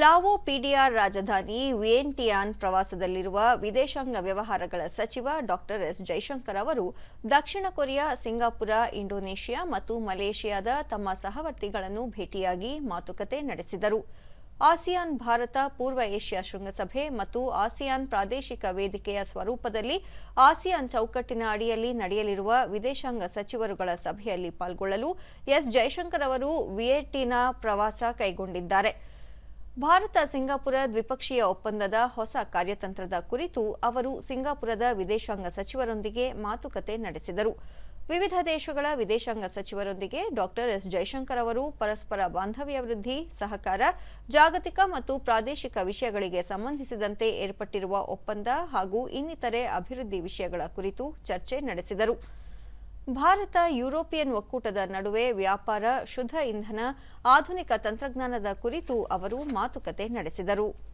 Lao PDR ರಾಜಧಾನಿ ವಿಯೆಂಟಿಯಾನ್ ಪ್ರವಾಸದಲ್ಲಿರುವ ವಿದೇಶಾಂಗ ವ್ಯವಹಾರಗಳ ಸಚಿವ ಡಾಕ್ಟರ್ ಎಸ್ ಜೈಶಂಕರ್ ಅವರು ದಕ್ಷಿಣ ಕೊರಿಯಾ, ಸಿಂಗಾಪುರ, ಇಂಡೋನೇಷ್ಯಾ ಮತ್ತು ಮಲೇಷಿಯಾದ ತಮ್ಮ ಸಹವರ್ತಿಗಳನ್ನು ಭೇಟಿಯಾಗಿ ಮಾತುಕತೆ ನಡೆಸಿದರು. ಆಸಿಯಾನ್ ಭಾರತ, ಪೂರ್ವ ಏಷ್ಯಾ ಶೃಂಗಸಭೆ ಮತ್ತು ಆಸಿಯಾನ್ ಪ್ರಾದೇಶಿಕ ವೇದಿಕೆಯ ಸ್ವರೂಪದಲ್ಲಿ ಆಸಿಯಾನ್ ಚೌಕಟ್ಟಿನ ಅಡಿಯಲ್ಲಿ ನಡೆಯಲಿರುವ ವಿದೇಶಾಂಗ ಸಚಿವರುಗಳ ಸಭೆಯಲ್ಲಿ ಪಾಲ್ಗೊಳ್ಳಲು ಎಸ್ ಜೈಶಂಕರ್ ಅವರು ವಿಯೆಟಿನಾ ಪ್ರವಾಸ ಕೈಗೊಂಡಿದ್ದಾರೆ. ಭಾರತ ಸಿಂಗಾಪುರ ದ್ವಿಪಕ್ಷೀಯ ಒಪ್ಪಂದದ ಹೊಸ ಕಾರ್ಯತಂತ್ರದ ಕುರಿತು ಅವರು ಸಿಂಗಾಪುರದ ವಿದೇಶಾಂಗ ಸಚಿವರೊಂದಿಗೆ ಮಾತುಕತೆ ನಡೆಸಿದರು. ವಿವಿಧ ದೇಶಗಳ ವಿದೇಶಾಂಗ ಸಚಿವರೊಂದಿಗೆ ಡಾಕ್ಟರ್ ಎಸ್ ಜೈಶಂಕರ್ ಅವರು ಪರಸ್ಪರ ಬಾಂಧವ್ಯ ವೃದ್ಧಿ, ಸಹಕಾರ, ಜಾಗತಿಕ ಮತ್ತು ಪ್ರಾದೇಶಿಕ ವಿಷಯಗಳಿಗೆ ಸಂಬಂಧಿಸಿದಂತೆ ಏರ್ಪಟ್ಟಿರುವ ಒಪ್ಪಂದ ಹಾಗೂ ಇನ್ನಿತರೆ ಅಭಿವೃದ್ಧಿ ವಿಷಯಗಳ ಕುರಿತು ಚರ್ಚೆ ನಡೆಸಿದರು. ಭಾರತ ಯುರೋಪಿಯನ್ ಒಕ್ಕೂಟದ ನಡುವೆ ವ್ಯಾಪಾರ ಶುದ್ಧ ಇಂಧನ ಆಧುನಿಕ ತಂತ್ರಜ್ಞಾನದ ಕುರಿತು ಅವರು ಮಾತುಕತೆ ನಡೆಸಿದರು.